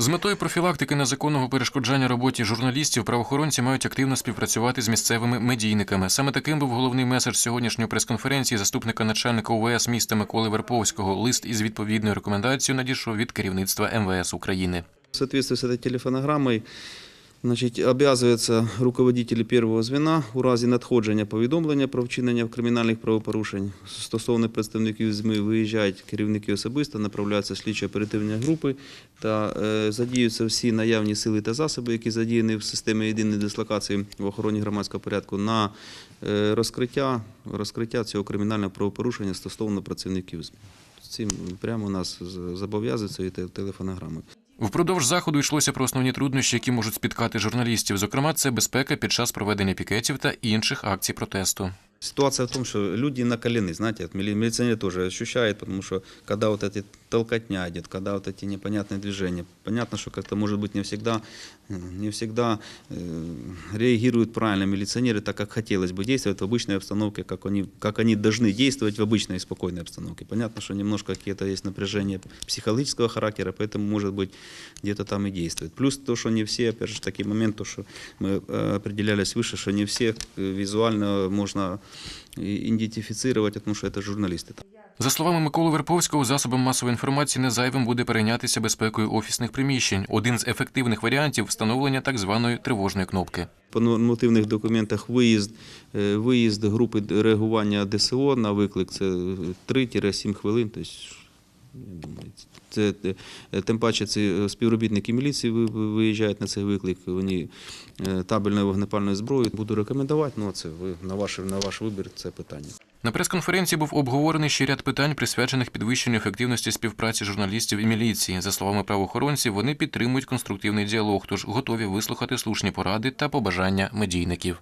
З метою профілактики незаконного перешкоджання роботі журналістів правоохоронці мають активно співпрацювати з місцевими медійниками. Саме таким був головний меседж сьогоднішньої прес-конференції заступника начальника УВС міста Миколи Верповського. Лист із відповідною рекомендацією надійшов від керівництва МВС України. В соответствии с этой значить, обязуються руководителі первого звена у разі надходження повідомлення про вчинення кримінальних правопорушень стосовно представників ЗМІ виїжджають керівники особисто, направляються слідчі оперативні групи та е, задіються всі наявні сили та засоби, які задіяні в системі єдиної дислокації в охороні громадського порядку на е, розкриття, розкриття цього кримінального правопорушення стосовно працівників ЗМІ. Цим прямо нас з- зобов'язують цією те- телефонограмою. Впродовж заходу йшлося про основні труднощі, які можуть спіткати журналістів. Зокрема, це безпека під час проведення пікетів та інших акцій протесту. Ситуация в том, что люди накалены, знаете, милиционер тоже ощущает, потому что когда вот эти толкотня идет, когда вот эти непонятные движения, понятно, что как-то может быть не всегда, э, не всегда э, реагируют правильно милиционеры так, как хотелось бы действовать в обычной обстановке, как они, как они должны действовать в обычной и спокойной обстановке. Понятно, что немножко какие-то есть напряжения психологического характера, поэтому, может быть, где-то там и действует. Плюс то, что не все, опять же, такой момент, то, что мы э, определялись выше, что не все визуально можно идентифицировать, потому что это журналисты. За словами Миколи Верповського, засобам масової інформації не зайвим буде перейнятися безпекою офісних приміщень. Один з ефективних варіантів встановлення так званої тривожної кнопки. По нормативних документах виїзд, е, виїзд групи реагування ДСО на виклик це 3-7 хвилин. Тобто, тим паче це співробітники міліції ви- ви- виїжджають на цей виклик, вони е, табельною вогнепальною зброєю. Буду рекомендувати, ну це ви на ваш, на ваш вибір це питання. На прес-конференції був обговорений ще ряд питань, присвячених підвищенню ефективності співпраці журналістів і міліції. За словами правоохоронців, вони підтримують конструктивний діалог, тож готові вислухати слушні поради та побажання медійників.